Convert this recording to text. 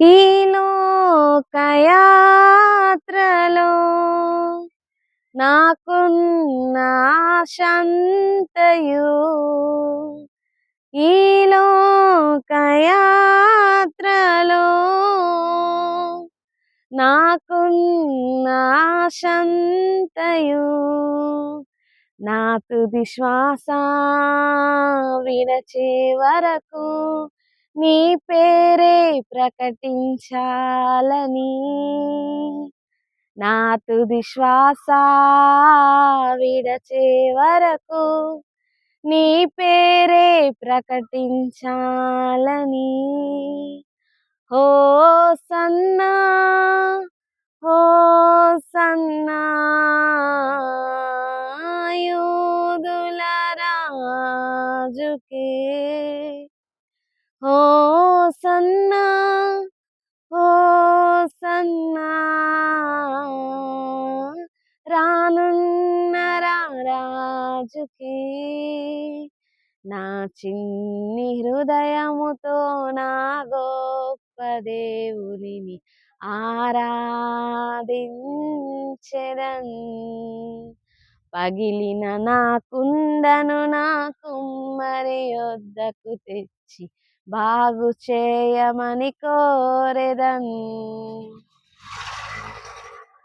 ఈ లోకయాత్రలో నాకున్న ఆశంతయు. ఈ లోకయాత్రలో నాకున్న ఆశంతయు. నా తుది శ్వాస విడచే వరకు నీ పేరే ప్రకటించాలని. నా తుది శ్వాస విడచే వరకు నీ పేరే ప్రకటించాలని. హో సన్నా హో సన్నా యూదుల రాజుకే హో సన్నా హో సన్నా రానున్న రాజుకే నా చిన్ని హృదయముతో నా గొప్ప దేవుని ఆరాధించెదన్. పగిలిన నా కుండను నా కుమ్మరి యొద్దకు తెచ్చి బాగు చేయమని కోరెదన్.